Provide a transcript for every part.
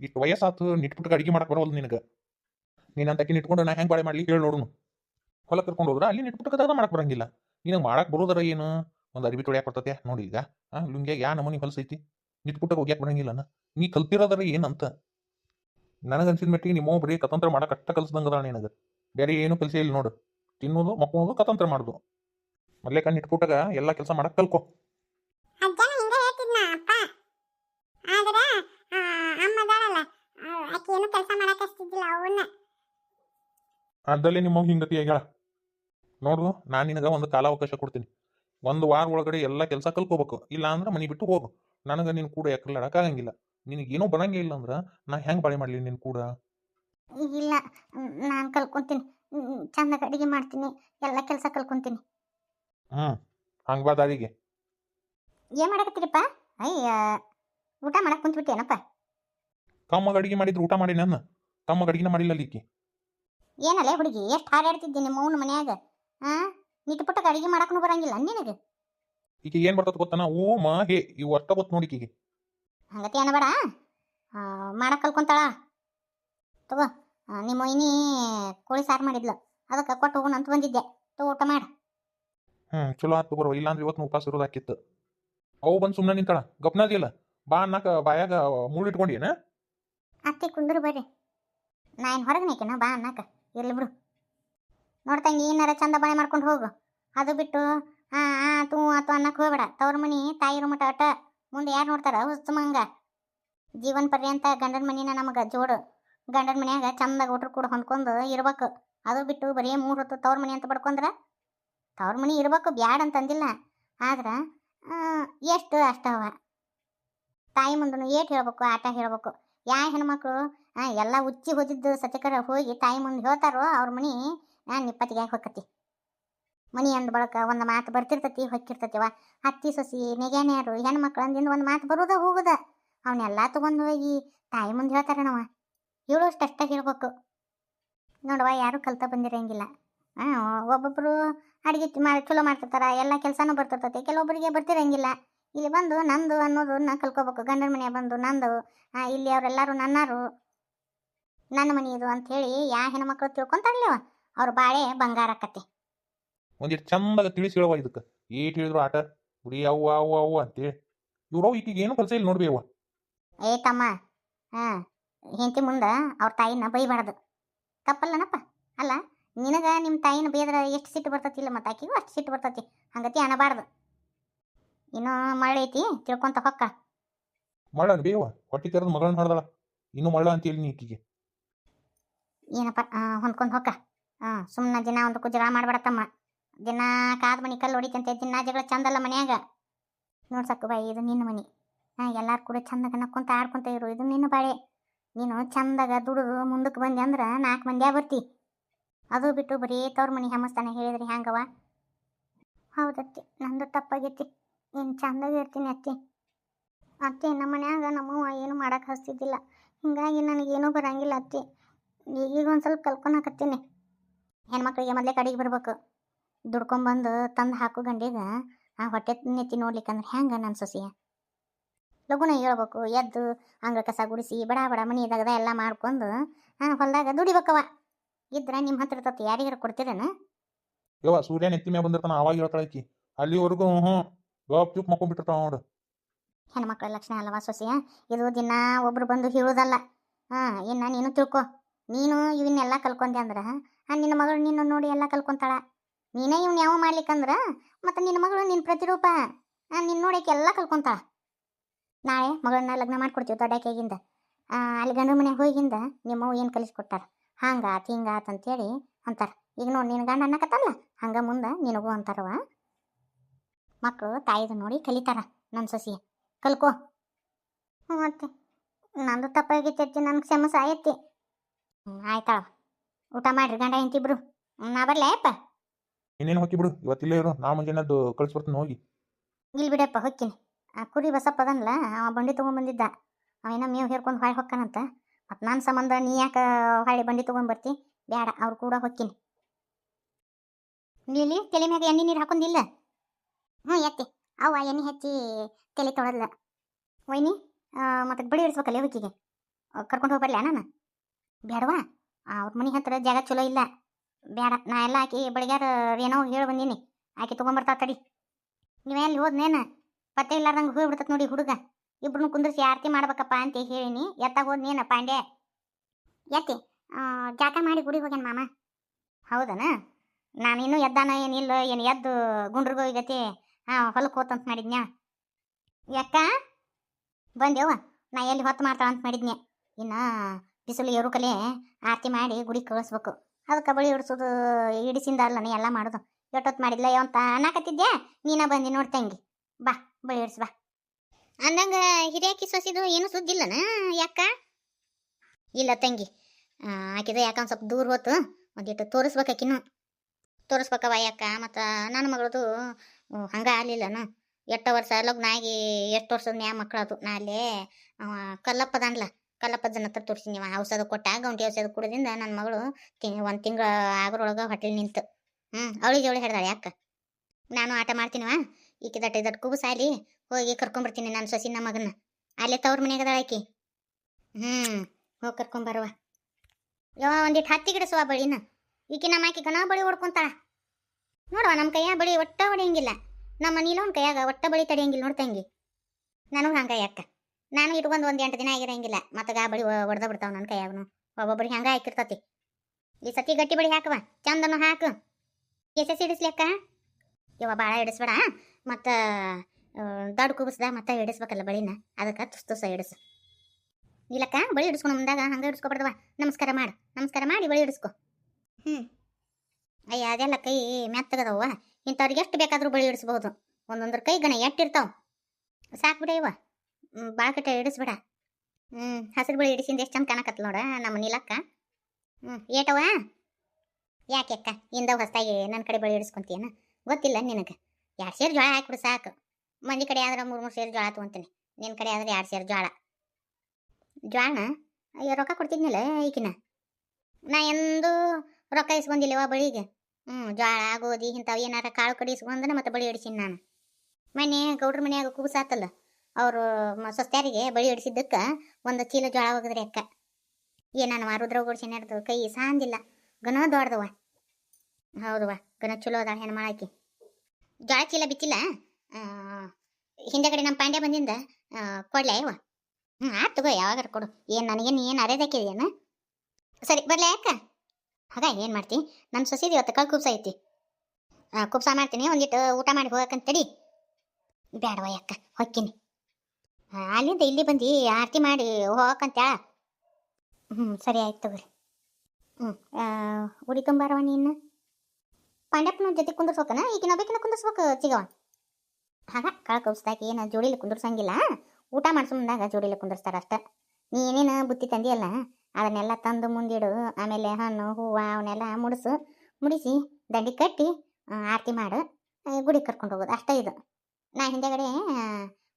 ಇಷ್ಟು ವಯಸ್ಸಾತು ನಿಟ್ಬಿಟ್ಟು ಅಡಿಗೆ ಮಾಡಕ್ ಬರೋದು ನಿನಗೆ. ನೀನು ಅಂತ ನಿಟ್ಕೊಂಡು ನಾ ಹೆಂಗೆ ಬಾಳೆ ಮಾಡ್ಲಿ ಹೇಳಿ ನೋಡುನು. ಹೊಲ ಕರ್ಕೊಂಡು ಹೋದ್ರ ಅಲ್ಲಿ ನಿಟ್ಬಿಟ್ಟು ಕದಾಗ ಮಾಡಕ್ ಬರಂಗಿಲ್ಲ. ನಿನಗೆ ಮಾಡಕ್ ಬರೋದರ ಏನು? ಒಂದು ಅರಿವಿ ತೊಳ್ಯಾಕ ಬರ್ತತೆ ನೋಡಿ ಈಗ. ಆ ಯಾ ನಮೂನಿ ಹೊಲಸೈತಿ ನಿಟ್ಬಿಟ್ಟಾಗ ಹೋಗ್ಯಾಕ ಬರಂಗಿಲ್ಲ ನೀ ಕಲ್ತಿರೋದರ ಏನಂತ? ನನಗನ್ಸಿದ ಮಟ್ಟಿಗೆ ನಿಮ್ಮ ಬರೀ ಕತಂತ್ರ ಮಾಡಕ್ಕೆ ಅಷ್ಟ ಕಲ್ಸ್ದಂಗದ ನಿನಗೆ. ಬೇರೆ ಏನು ಕಲಿಸೇ ಇಲ್ಲ ನೋಡು. ತಿನ್ನೋದು ಮಕ್ಕೋದು ಕತಂತ್ರ ಮಾಡೋದು. ಮೊದಲೇ ಕಣ್ಣು ಇಟ್ಬಿಟ್ಟಾಗ ಎಲ್ಲ ಕೆಲಸ ಮಾಡಕ್ಕೆ ಕಲ್ಕೊ ಅಜ್ಜನ ಹಿಂಗ ಹೇಳ್ತಿದ್ನ ಅಪ್ಪ ಆದ್ರ ಆ, ಅಮ್ಮ ಅದಾಳಲ್ಲ ಆಕಿ ಏನು ಕೆಲಸ ಮಾಡಕ್ ಹಚ್ತಿದ್ದಿಲ್ಲ ಅವನ್ನ ಅದಲ್ಲಿ ನಿಮ್ಮ ಹಿಂಗತಿ ಹೇಳ. ನೋಡು ನಾನು ನಿನಗೆ ಒಂದು ಕಾಲಾವಕಾಶ ಕೊಡ್ತೀನಿ. ಒಂದು ವಾರ ಒಳಗಡೆ ಎಲ್ಲ ಕೆಲಸ ಕಲ್ಕೋಬೇಕು ಇಲ್ಲ ಅಂದ್ರೆ ಮನೆ ಬಿಟ್ಟು ಹೋಗು. ನನಗೆ ನಿನ್ನ ಕೂಡ ಯಾಕಲಾಡಕ್ಕಾಗಂಗಿಲ್ಲ ನಿನಗೇನೋ ಬರಂಗೇ ಇಲ್ಲ ಅಂದ್ರೆ ನಾ ಹೆಂಗೆ ಬಾಳೆ ಮಾಡಲಿ ನಿನ್ನ ಕೂಡ? ಇಲ್ಲ ನಾನು ಕಲ್ಕೊಂತೀನಿ ಚಂದಾಗ ಅಡಿಗೆ ಮಾಡ್ತೀನಿ. ಎಲ್ಲ ಕೆಲಸ ಕಲ್ಕೊಂತೀನಿ ಹ್ಞೂ ಹಂಗೆ ಬಾ ದಾರಿಗೆ. ಏನ್ ಮಾಡಕತ್ತೀರಿಪ್ಪ? ಅಯ್ಯ ಊಟ ಮಾಡಕ್ ಕುಂತ್ಬಿಟ್ಟೇನಪ್ಪ ಕಮ್ಮಗ ಅಡಿಗೆ ಮಾಡಿದ್ರು ಊಟ ಮಾಡಿ ನನ್ನ. ತಮ್ಮ ಅಡಿಗೆನ ಮಾಡಿಲ್ಲ ಅಲ್ಲಿಕ್ಕಿ ಏನಲ್ಲೇ ಹುಡುಗಿ ಎಷ್ಟು ಹಾರಾಡ್ತಿದ್ದೀನಿ ನಿಮ್ಮ ಅವನ ಮನ್ಯಾಗ? ಆ? ನಿಟ್ಟು ಪುಟ್ಟಕ್ಕೆ ಅಡಿಗೆ ಮಾಡಕ್ಕೂ ಬರಂಗಿಲ್ಲ ನಿನಗೆ? ಈಗ ಏನು ಬರ್ತದ ಗೊತ್ತಾನ? ಓ ಮಾ ಹೇ ಇವು ಗೊತ್ತ ಗೊತ್ತು ನೋಡಿ ಈಕೆಗೆ. ಹಂಗತಿ ಏನಬೇಡ ಮಾಡಕ್ ಕಲ್ಕೊಂತಾಳ. ತಗೋ ನಿಮ್ಮ ಒಯ್ನಿ ಕೋಳಿ ಸಾರು ಮಾಡಿದ್ಲು. ಅದಕ್ಕೆ ಕೊಟ್ಟು ಹೋಗೋಣ ಅಂತ ಬಂದಿದ್ದೆ. ತಗೋ ಊಟ ಮಾಡ. ಹ್ಞೂ ಚಲೋ ಆತು ಬರೋ ಇಲ್ಲಾಂದ್ರೆ ಇವತ್ತು ಉಪವಾಸ ಇರೋದಾಕಿತ್ತು. ಅವು ಬಂದು ಸುಮ್ಮನೆ ನಿಂತಾಳ. ಗಪ್ನದಿಲ್ಲ ಬಾ ಅನ್ನಕ ಬಾಯಾಗ ಮೂಡಿಟ್ಕೊಂಡೇನ ಅತ್ತೆ ಕುಂದ್ರು ಬರ್ರಿ. ನಾ ಏನು ಹೊರಗೆ ನಿಕ್ಕೇನ ಬಾ ಅನ್ನಕ. ಇರ್ಲಿ ಬಿಡು. ನೋಡ್ತಂಗಿ ಏನಾರ ಚಂದ ಬಾಳೆ ಮಾಡ್ಕೊಂಡು ಹೋಗು. ಅದು ಬಿಟ್ಟು, ಆ ಆ, ತೂ ಅಥವಾ ಅನ್ನಕ್ಕೆ ಹೋಗ್ಬೇಡ. ತವ್ರ ಮನಿ, ತಾಯಿರು ಮಠ ಅಟ. ಮುಂದೆ ಯಾರು ನೋಡ್ತಾರ? ಹುಸ್ತು ಮಂಗ. ಜೀವನ ಪರ್ಯಂತ ಗಂಡನ ಮನಿನ ನಮಗೆ ಜೋಡು. ಗಂಡನ ಮನ್ಯಾಗ ಚಂದಾಗ ಊಟ್ರು ಕೂಡ ಹೊಂದ್ಕೊಂಡು ಇರ್ಬೇಕು. ಅದು ಬಿಟ್ಟು ಬರೀ ಮೂರು ಹೊತ್ತು ತವ್ರ ಮನೆ ಅಂತ ಪಡ್ಕೊಂಡ್ರೆ ತವ್ರ ಮನೆ ಇರ್ಬೇಕು, ಬ್ಯಾಡ ಅಂತಂದಿಲ್ಲ. ಆದ್ರೆ ಎಷ್ಟು ಅಷ್ಟವ ತಾಯಿ ಮುಂದೂ ಏಟ್ ಹೇಳ್ಬೇಕು, ಆಟ ಹೇಳ್ಬೇಕು. ಯಾ ಹೆಣ್ಮಕ್ಳು ಎಲ್ಲ ಉಚ್ಚಿ ಹೋದಿದ್ದು ಸತ್ಯಕರ ಹೋಗಿ ತಾಯಿ ಮುಂದೆ ಹೇಳ್ತಾರೋ ಅವ್ರ ಮನಿ ನಾನು ನಿಪ್ಪತ್ತಿಗೆ ಹೊಕ್ಕತಿ? ಮನಿ ಅಂದ ಬಳಕ ಒಂದು ಮಾತು ಬರ್ತಿರ್ತತಿ ಹೊಕ್ಕಿರ್ತತಿವ ಹತ್ತಿ ಸೊಸಿ ನೆಗೆನ್ಯಾರು ಹೆಣ್ಮಕ್ಳು ಅಂದಿಂದ ಒಂದು ಮಾತು ಬರೋದ ಹೋಗುದ. ಅವನ್ನೆಲ್ಲ ತಗೊಂಡು ಹೋಗಿ ತಾಯಿ ಮುಂದೆ ಹೇಳ್ತಾರ ನಾವ ಹೇಳೋಷ್ಟು ಅಷ್ಟ ಹೇಳ್ಬೇಕು. ನೋಡುವ ಯಾರು ಕಲ್ತ ಬಂದಿರಂಗಿಲ್ಲ. ಒಬ್ಬೊಬ್ರು ಅಡುಗೆ ಮಾಡಿ ಚಲೋ ಮಾಡ್ತಿರ್ತಾರ, ಎಲ್ಲ ಕೆಲಸನೂ ಬರ್ತಿರ್ತತಿ ಕೆಲವೊಬ್ಬರಿಗೆ ಬರ್ತಿರಂಗಿಲ್ಲ. ಇಲ್ಲಿ ಬಂದು ನಂದು ಅನ್ನೋದು ನಾ ಕಲ್ಕೋಬೇಕು. ಗಂಡನ ಮನೆ ಬಂದು ನಂದು ಇಲ್ಲಿ ಅವರೆಲ್ಲರೂ ನನ್ನಾರು ನನ್ನ ಮನೆ ಇದು ಅಂತ ಹೇಳಿ ಯಾ ಹೆಣ್ಮಕ್ಳು ತಿಳ್ಕೊಂತಾರಲ್ಲವ ಅವ್ರ ಬಾಳೆ ಬಂಗಾರ ಆಕತಿ. ಒಂದಿಟ್ಟು ಚಂಬದ ತಿಳಿಸಿ ಹೇಳುವ ಇದಕ್ಕೆ. ಏಟ್ ಹೇಳಿದ್ರು ಆಟ ಉರಿ ಅವು ಅವು ಅವು ಅಂತೇಳಿ. ಇವ್ರವ್ ಈಕಿಗೆ ಏನು ಕೆಲಸ ಇಲ್ಲ ನೋಡ್ಬಿ ಅವ್ವ. ಏ ತಮ್ಮ ಹಾ ಹೆಂಡತಿ ಮುಂದೆ ಅವ್ರ ತಾಯಿನ ಬೈಬಾರ್ದು. ತಪ್ಪಲ್ಲನಪ್ಪ. ಅಲ್ಲ ನಿನಗ ನಿಮ್ಮ ತಾಯಿನ ಬೈದ್ರ ಎಷ್ಟು ಸಿಟ್ಟು ಬರ್ತತಿಲ್ಲ ಮತ್ತೆ ಆಕಿಗೂ ಅಷ್ಟು ಸಿಟ್ಟು ಬರ್ತತಿ. ಹಂಗತಿ ಅನ್ನಬಾರ್ದು ಇನ್ನು ಮಳೆ ಐತಿ ತಿಳ್ಕೊಂತ ಹೊಕ್ಕ. ಮಳ್ಳ ಬೇವ ಹೊಟ್ಟಿ ತೆರೆದು ಮಗಳನ್ನ ಹೊಡೆದಾಳ. ಇನ್ನು ಮಳ್ಳ ಅಂತ ಹೇಳಿ ನೀ ಈಕಿಗೆ. ಏನಪ್ಪ ಹೊಂದ್ಕೊಂಡು ಹೊಕ್ಕ. ಹಾಂ ಸುಮ್ಮನೆ ದಿನ ಒಂದು ಜಗಳ ಮಾಡ್ಬೇಡತ್ತಮ್ಮ. ದಿನ ಕಾದ ಮನಿ ಕಲ್ಲು ಹೊಡಿತಂತೆ ದಿನ ಜಗಳ ಚಂದಲ್ಲ ಮನ್ಯಾಗ. ನೋಡ್ ಬಾಯ್ ಬಾಯಿ ಇದು ನಿನ್ನ ಮನಿ. ಹಾ ಎಲ್ಲಾರು ಕೂಡ ಚಂದಾಗ ನಕ್ಕೊಂತ ಆಡ್ಕೊಂತ ಇರು ಇದು ನಿನ್ನ ಬಾಳೆ. ನೀನು ಚಂದಾಗ ದುಡಿದು ಮುಂದಕ್ಕೆ ಬಂದೆ ಅಂದ್ರೆ ನಾಲ್ಕು ಮಂದ್ಯಾ ಬರ್ತಿ. ಅದು ಬಿಟ್ಟು ಬರೀ ತವ್ರ ಮನಿ ಹೆಮ್ಮಸ್ತಾನೆ ಹೇಳಿದ್ರಿ ಹ್ಯಾಂಗವ ಹೌದತ್ತಿ ನಂದು ತಪ್ಪಾಗೈತಿ. ನೀನು ಚಂದಾಗ ಇರ್ತೀನಿ ಅತ್ತೆ. ಅತ್ತೆ, ನಮ್ಮ ಮನ್ಯಾಗ ನಮ್ಮವ್ವ ಏನು ಮಾಡಕ್ಕೆ ಹಸ್ತಿದ್ದಿಲ್ಲ ಹಿಂಗಾಗಿ ನನಗೇನೂ ಬರಂಗಿಲ್ಲ ಅತ್ತಿ. ಈಗ ಒಂದು ಸ್ವಲ್ಪ ಕಲ್ಕೊಳಕತ್ತೀನಿ ಹೆಣ್ಮಕ್ಳಿಗೆ ಮೊದಲೇ ಕಡೆಗೆ ಬರ್ಬೇಕು. ದುಡ್ಕೊಂಬಂದು ತಂದು ಹಾಕು ಗಂಡಿಗೆ. ಆ ಹೊಟ್ಟೆ ನೆತ್ತಿ ನೋಡ್ಲಿಕ್ಕಂದ್ರೆ ಹೆಂಗೆ ನನ್ನ ಸೊಸೆಯ? ಲಗುನ ಹೇಳ್ಬೇಕು, ಎದ್ದು ಅಂಗಳ ಕಸ ಗುಡಿಸಿ, ಬಡ ಬಡ ಮನೆ ಇದಾಗದ ಎಲ್ಲ ಮಾಡ್ಕೊಂಡು ಹಾಂ ಹೊಲ್ದಾಗ ದುಡಿಬೇಕವ ಇದ್ರೆ ನಿಮ್ಮ ಹತ್ರ ತತ್ತು ಯಾರಿಗಾರ ಕೊಡ್ತೀರೇನ? ಯವ್ವ, ಸೂರ್ಯ ನೆತ್ತಿ ಮ್ಯಾಗ ಬಂದಿರ್ತಾನ, ಅವಾಗ ಹೇಳ್ತಾಳ ಆಕಿ. ಅಲ್ಲಿವರೆಗೂ ಹ್ಞೂ ನೋಡು. ಹೆಣ್ಮಕ್ಳ ಲಕ್ಷಣ ಅಲ್ಲವಾ ಸೊಸೆಯ ಇದು ದಿನ ಒಬ್ರು ಬಂದು ಹೇಳೋದಲ್ಲ. ಹಾಂ ಇನ್ನ ನೀನು ತಿಳ್ಕೊ. ನೀನು ಇವನ್ನೆಲ್ಲ ಕಲ್ಕೊಂಡೆ ಅಂದ್ರ, ಹಾ, ನಿನ್ನ ಮಗಳು ನಿನ್ನ ನೋಡಿ ಎಲ್ಲ ಕಲ್ಕೊಂತಾಳ. ನೀನೇ ಇವ್ನ ಯಾವ ಮಾಡ್ಲಿಕ್ಕಂದ್ರ, ಮತ್ತು ನಿನ್ನ ಮಗಳು ನಿನ್ನ ಪ್ರತಿರೂಪ ನಿನ್ನ ನೋಡಕ್ಕೆ ಎಲ್ಲ ಕಲ್ಕೊಂತಾಳ. ನಾಳೆ ಮಗಳನ್ನ ಲಗ್ನ ಮಾಡ್ಕೊಡ್ತೀವಿ ದೊಡ್ಡಾಕೆಗಿಂದ ಅಲ್ಲಿ ಗಂಡ ಮನೆ ಹೋಗಿಂದ ನಿಮ್ಮವು ಏನು ಕಲಿಸ್ಕೊಟ್ಟಾರ? ಹಂಗಾತ್ ಹಿಂಗಾತ್ ಅಂತೇಳಿ ಅಂತಾರ. ಈಗ ನೋಡಿ ನಿನ್ನ ಗಂಡ ಅನ್ನಕತ್ತಲ್ಲ, ಹಂಗ ಮುಂದೆ ನಿನಗೂ ಅಂತಾರವ ಮಕ್ಕಳು ತಾಯಿದು ನೋಡಿ ಕಲಿತಾರ ನನ್ನ ಸೊಸಿ ಕಲ್ಕೋ. ಮತ್ತೆ? ನಂದು ತಪ್ಪಾಗಿತ್ತಿ ಅತ್ತಿ ನನ್ಗೆ ಕ್ಷಮಸ ಆಯತ್ತಿ. ಆಯ್ತಾಳ ಊಟ ಮಾಡ್ರಿ ಗಂಡ ಹೆಂತಿಬ್ರು ನಾ ಬರ್ಲೇ ಅಪ್ಪ? ಇನ್ನೇನು ಹೋಗಿ ಬಿಡು ಇವತ್ತಿಲ್ಲೇ ಇರು ನಾ ಮುಂಜಾನೆದ್ದು ಕಳಿಸ್ಬರ್ತೀನಿ ಹೋಗಿ. ಇಲ್ಲಿ ಬಿಡಪ್ಪ ಹೊಕ್ಕಿನಿ. ಆ ಕುರಿ ಬಸಪ್ಪ ಅದನ್ಲ ಅವ ಬಂಡಿ ತೊಗೊಂಬಂದಿದ್ದ. ಅವೇನೋ ಮೇವು ಹೇರ್ಕೊಂಡು ಹೊಳೆ ಹೊಕ್ಕನಂತ. ಮತ್ತು ನನ್ನ ಸಂಬಂಧ ನೀ ಯಾಕೆ ಹೊಳಿ ಬಂಡಿ ತೊಗೊಂಬರ್ತಿ ಬೇಡ ಅವ್ರು ಕೂಡ ಹೊಕ್ಕಿನಿ. ಇಲ್ಲಿ ತಲೆ ಮ್ಯಾಗ ಎಣ್ಣೆ ನೀರು ಹಾಕೊಂದಿಲ್ಲ ಹ್ಞೂ ಎತ್ತಿ. ಅವ್ವ ಎಣ್ಣೆ ಹಚ್ಚಿ ತಲೆ ತೊಳೆದ್ಲ. ಒಯ್ನಿ ಮತ್ತೆ ಬಡಿ ಇಡಿಸ್ಬೇಕಲ್ಲ ಹೊಕ್ಕಿಗೆ ಕರ್ಕೊಂಡು ಹೋಗ್ಬರ್ಲ ನಾನು? ಬೇಡವಾ ಅವ್ರ ಮನೆ ಹತ್ರ ಜಾಗ ಚಲೋ ಇಲ್ಲ. ಬೇಡ ನಾ ಎಲ್ಲ ಆಕಿ ಬೆಳಗ್ಯಾರ ಏನೋ ಹೇಳಿ ಬಂದೀನಿ. ಆಕೆ ತೊಗೊಂಬರ್ತಾ ತಡಿ. ನೀವೇ ಅಲ್ಲಿ ಹೋದ್ನೇನ ಪತ್ತೆ ಇಲ್ಲಾರ್ದಂಗೆ ಹೋಗ್ಬಿಡ್ತತ್ ನೋಡಿ ಹುಡುಗ. ಇಬ್ರು ಕುಂದ್ರಿಸಿ ಆರತಿ ಮಾಡ್ಬೇಕಪ್ಪ ಅಂತ ಹೇಳಿನಿ. ಎತ್ತಾಗ ಹೋದ್ನೇನು ಪಾಂಡೆ ಎತ್ತಿ. ಜಾಕ ಮಾಡಿ ಗುಡಿ ಹೋಗ್ಯಾನ ಮಾಮ. ಹೌದನ? ನಾನು ಇನ್ನೂ ಎದ್ದಾನ ಏನಿಲ್ಲ ಏನು ಎದ್ದು ಗುಂಡ್ರಿಗೋ ಈಗತಿ ಹಾಂ ಹೊಲಕ್ಕೆ ಹೋತಂತ ಮಾಡಿದ್ನ್ಯಾ? ಯಾಕ? ಬಂದೇವ ನಾ ಎಲ್ಲಿ ಹೊತ್ತು ಮಾಡ್ತಾಳ ಅಂತ ಮಾಡಿದ್ನಿ ಇನ್ನು ಬಿಸಿಲು ಎರುಕಲೆ ಆರತಿ ಮಾಡಿ ಗುಡಿ ಕಳಿಸ್ಬೇಕು. ಅದಕ್ಕೆ ಬಳಿ ಹಿಡಿಸೋದು ಹಿಡಿಸಿಂದ ಅಲ್ಲ ನೀ ಎಲ್ಲ ಮಾಡೋದು. ಎಷ್ಟೊತ್ತು ಮಾಡಿದ್ಲ ಅಂತ ಅನ್ನಕತ್ತಿದ್ದೆ ನೀನ ಬಂದಿ ನೋಡ್ತಂಗಿ ಬಾ, ಬಳಿ ಹಿಡ್ಸ್ ಬಾ. ಅಂದಂಗ ಹಿರಿಯಾಕಿ ಸೊಸಿದು ಏನು ಸುದ್ದಿಲ್ಲನ? ಯಾಕ? ಇಲ್ಲ ತಂಗಿ ಆಕಿದ ಆಕಿದು ಯಾಕ ಸ್ವಲ್ಪ ದೂರ ಹೋತು ಒಂದಿಟ್ಟು ತೋರಿಸ್ಬೇಕಾಕಿನ್ನು ತೋರಿಸ್ಬೇಕವ ಯಾಕ? ಮತ್ತು ನನ್ನ ಮಗಳದು ಹಂಗ ಆಗ್ಲಿಲ್ಲನ? ಎಷ್ಟು ವರ್ಷ ಲಗ್ನ ಆಗಿ ಎಷ್ಟು ವರ್ಷದ ನ್ಯಾ ಅದು ನಾ ಅಲ್ಲೇ ಕಲ್ಲಪ್ಪದನ್ಲ. ಕಲ್ಲಪ್ಪದನ ಹತ್ರ ತೋರಿಸಿನಿ ಔಷಧ ಕೊಟ್ಟ ಗೌಂಟಿ ಔಷಧ ಕುಡಿದಿಂದ ನನ್ನ ಮಗಳು ಒಂದು ತಿಂಗಳ ಆಗ್ರೊಳಗೆ ಹೊಟ್ಟೆಲಿ ನಿಂತು. ಹ್ಞೂ ಅವಳಿ ಜವಳಿ ಹಿಡ್ದಾಳೆ ಯಾಕ? ನಾನು ಆಟ ಮಾಡ್ತೀನಿವ ಈಕಿ ದಟ್ಟ ದಟ್ ಕುಬಸಾಲಿ ಹೋಗಿ ಕರ್ಕೊಂಬರ್ತೀನಿ ನನ್ನ ಸೊಸಿ ನಮ್ಮ ಮಗನ ಅಲ್ಲೇ ತವ್ರ ಮನೆಗೆ ಅದಾಳ ಆಕಿ. ಹ್ಞೂ ಹೋಗಿ ಕರ್ಕೊಂಬರುವ ಯಾವ ಒಂದಿಟ್ಟು ಹತ್ತಿ ಗಿಡಸುವ ಬಳಿನ. ಈಕಿ ನಮ್ಮ ಆಕಿ ಗಣ ಬಳಿ ಹೊಡ್ಕೊಂತಾಳ ನೋಡುವ ನಮ್ಮ ಕೈಯಾಗ ಬಳಿ ಒಟ್ಟ ಹೊಡೆಯಂಗಿಲ್ಲ. ನಮ್ಮ ನೀಲವನ್ ಕೈಯಾಗ ಒಟ್ಟ ಬಳಿ ತಡೆಯಂಗಿಲ್ಲ ನೋಡ್ತಂಗಿ ನನಗೂ ಹಂಗ ಯಾಕ ನಾನು ಇಟ್ಕೊಂಡು ಒಂದು ಎಂಟು ದಿನ ಆಗಿರಂಗಿಲ್ಲ. ಮತ್ತೆ ಗಾ ಬಳಿ ಹೊಡೆದ ಬಿಡ್ತಾವ ನನ್ನ ಕೈಯಾಗನು. ಒಬ್ಬೊಬ್ರಿಗೆ ಹಂಗ ಹಾಕಿರ್ತತಿ. ಈ ಸತಿ ಗಟ್ಟಿ ಬಳಿ ಹಾಕವ. ಚಂದನು ಹಾಕು. ಎಸ್ ಹಿಡಿಸ್ಲಿಕ್ಕ ಇವ ಭಾಳ ಹಿಡಿಸ್ಬೇಡ ಮತ್ತು ದೊಡ್ಡ ಕುಬಿಸ್ದ ಮತ್ತೆ ಹಿಡಿಸ್ಬೇಕಲ್ಲ ಬಳಿನ. ಅದಕ್ಕೆ ತುಸ್ ತುಸ ಹಿಡಿಸು. ಇಲ್ಲಕ್ಕ ಬಳಿ ಹಿಡಿಸ್ಕೊಂಡು ಮುಂದಾಗ. ಹಂಗೆ ಹಿಡಿಸ್ಕೊಬಾರ್ದವ ನಮಸ್ಕಾರ ಮಾಡು. ನಮಸ್ಕಾರ ಮಾಡಿ ಬಳಿ ಹಿಡಿಸ್ಕೊ. ಹ್ಞೂ ಅಯ್ಯ, ಅದೆಲ್ಲ ಕೈ ಮೆತ್ತಗದವ ಇಂಥವ್ರಿಗೆ ಎಷ್ಟು ಬೇಕಾದರೂ ಬಳಿ ಇಡಿಸ್ಬಹುದು ಒಂದೊಂದ್ರ ಕೈ ಗಣ ಎಟ್ಟಿರ್ತಾವ ಸಾಕು ಬಿಡ ಇವ ಭಾಳ ಇಡಿಸ್ಬೇಡ. ಹ್ಞೂ ಹಸಿರು ಬಳಿ ಇಡಿಸಿಂದ ಎಷ್ಟು ಚಂದ ಕಾಣಕತ್ ನೋಡ ನಮ್ಮ ನೀಲಕ್ಕ. ಹ್ಞೂ ಏಟವ ಯಾಕೆ ಅಕ್ಕ? ಇಂದ ಹೊಸ್ದಾಗಿ ನನ್ನ ಕಡೆ ಬಳಿ ಇಡಿಸ್ಕೊಂತೀಯನ? ಗೊತ್ತಿಲ್ಲ ನಿನಗೆ. ಎರಡು ಸೇರು ಜೋಳ ಹಾಕ್ಬಿಡು ಸಾಕು. ಮಂದಿ ಕಡೆ ಆದ್ರೆ ಮೂರು ಮೂರು ಸೇರು ಜೋಳ ತೊಗೊಂತೀನಿ. ನಿನ್ನ ಕಡೆ ಆದ್ರೆ ಎರಡು ಸೇರು ಜೋಳ ಅಯ್ಯೋ, ರೊಕ್ಕ ಕೊಡ್ತಿದ್ನಿಲ್ಲ ಈಗಿನ ನಾ ಎಂದೂ ರೊಕ್ಕ ಇಸ್ಕೊಂಡಿಲ್ಲವ ಬಳಿಗೆ ಹ್ಞೂ ಜ್ವಾಳ ಗೋಧಿ ಇಂಥವು ಏನಾರ ಕಾಳು ಕಡಿ ಇಸ್ಕೊಂಡನ ಮತ್ತೆ ಬಳಿ ಹಿಡಿಸಿನಿ ನಾನು. ಮೊನ್ನೆ ಗೌಡ್ರ ಮನ್ಯಾಗ ಕೂಸಾತಲ್ಲ ಅವರು ಸೊಸ್ತ್ಯಾರಿಗೆ ಬಳಿ ಹಿಡಿಸಿದ್ದಕ್ಕೆ ಒಂದು ಚೀಲ ಜ್ವಾಳ ಹೋಗಿದ್ರಿ ಅಕ್ಕ. ಏನಾನ ಮಾರುದ್ರ ಓಡಿಸಿ ನಡೆದು ಕೈ ಸಾಂದಿಲ್ಲ ಗನ ದೊಡ್ದವ ಹೌದವ್ವ ಗನ ಚಲೋ ಅದ ಹೆಣ್ಮಾಳಾಕಿ. ಜ್ವಾಳ ಚೀಲ ಬಿಚ್ಚಿಲ್ಲ ಹಿಂದೆಗಡೆ ನಮ್ಮ ಪಾಂಡ್ಯ ಬಂದಿಂದ ಆ, ಅಯ್ಯವ ಹ್ಞೂ ಆಯ್ತು ತಗೋ ಯಾವಾಗಾರ ಕೊಡು. ಏನು ನನಗೇನು ಏನು ಅರೇದಾಕಿದೆಯೇನು ಸರಿ ಬರ್ಲಾ ಯಾಕ ಹಾಗ ಏನು ಮಾಡ್ತಿ? ನನ್ನ ಸೊಸಿದು ಇವತ್ತು ಕಳ್ ಐತಿ. ಆ, ಕುಬ್ಸ ಮಾಡ್ತೀನಿ ಒಂದಿಟ್ಟು ಊಟ ಮಾಡಿ ಹೋಗಕ್ಕಂತ ತಡಿ. ಬೇಡವ ಯಾಕ ಹೊಕ್ಕಿನಿ. ಅಲ್ಲಿಂದ ಇಲ್ಲಿ ಬಂದು ಆರತಿ ಮಾಡಿ ಹೋಗಕ್ಕಂತ ಹ್ಞೂ ಸರಿ ಆಯ್ತು ತಗೋರಿ. ಹ್ಞೂ ಉಡಿ ತುಂಬಾರವ ನೀನು? ಪಾಂಡ್ಯಪ್ಪನ ಜೊತೆ ಕುಂದರ್ಸ್ಬೇಕನ? ಈಗಿನ ಬೇಕಿನ ಕುಂದರ್ಸ್ಬೇಕು ಚಿಗವ ಹಾಗ ಕಾಳು ಕೌಸ್ದಾಗಿ ಏನು ಜೋಡಿಲಿ ಕುಂದರ್ಸಂಗಿಲ್ಲ. ಊಟ ಮಾಡಿಸೋ ಮುಂದಾಗ ಜೋಡಿಲಿ ಕುಂದರ್ಸ್ತಾರ ಅಷ್ಟ. ನೀ ಏನೇನು ಬುತ್ತಿ ತಂದಿಯಲ್ಲ? ಅದನ್ನೆಲ್ಲ ತಂದು ಮುಂದಿಡು, ಆಮೇಲೆ ಹಣ್ಣು, ಹೂವು ಅವನ್ನೆಲ್ಲ ಮುಡಿಸು, ಮುಡಿಸಿ ದಂಡಿ ಕಟ್ಟಿ ಆರತಿ ಮಾಡು ಗುಡಿ ಗುಡಿಗೆ ಕರ್ಕೊಂಡು ಹೋಗೋದು ಅಷ್ಟೇ ಇದು. ನಾ ಹಿಂದೆಗಡೆ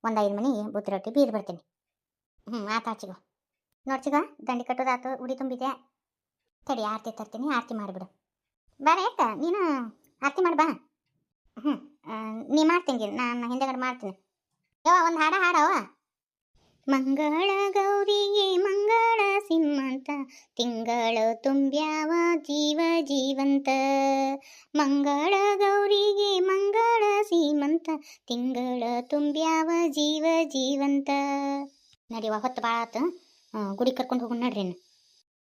ಒಂದು ಐದು ಮನೆ ಬುತ್ತಿ ರೊಟ್ಟಿ ಬೀರ್ ಬರ್ತೀನಿ. ಹ್ಞೂ ಆತ ಚಿಗೋ. ನೋಡ್ಚಿಗ ದಂಡಿ ಕಟ್ಟೋದಾತು, ಉಡಿ ತುಂಬಿದೆ ತಡಿ, ಆರತಿ ತರ್ತೀನಿ, ಆರತಿ ಮಾಡಿಬಿಡು. ಬಾರೆ ಯಾಕ ನೀನು ಆರತಿ ಮಾಡಿ ಬಾ. ಹ್ಞೂ ನೀ ಮಾಡ್ತೀನಿ ನಾನು ಹಿಂದೆಗಡೆ ಮಾಡ್ತೀನಿ. ಯವ್ವ, ಒಂದು ಹಾಡ ಹಾಡವ ಮಂಗಳ ಸಿಂಹಂತ ತಿಂಗಳು ತುಂಬ್ಯಾವ ಜೀವ ಜೀವಂತ. ಮಂಗಳ ಗೌರಿಗೆ ಮಂಗಳ ಸೀಮಂತ. ತಿಂಗಳ ತುಂಬ್ಯಾವ ಜೀವ ಜೀವಂತ. ನಡಿವ ಹೊತ್ತು ಭಾಳ ಆತು. ಗುಡಿ ಕರ್ಕೊಂಡು ಹೋಗೋಣ ನಡ್ರಿ.